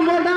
மோடா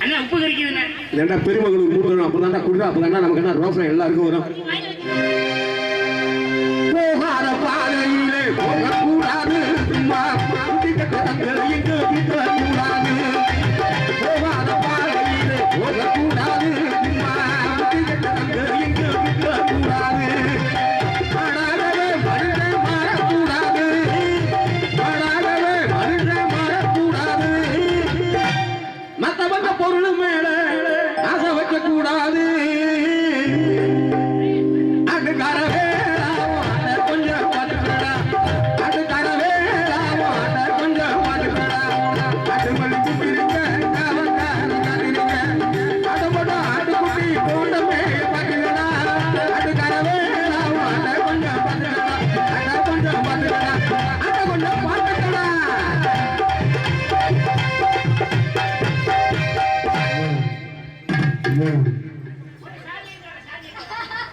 அண்ணா உப்பு கறிக்குதுண்ணே. ஏண்டா பெருமகளுக்கு மூடணும் அப்பதான்டா குடுறா அப்பதான்டா நமக்கு என்ன ரோசனை எல்லாருக்கும் வரும். போகாத பாதையிலே போகக்கூடாது சும்மா குடிக்க கிடந்து వెళ్ళేయండి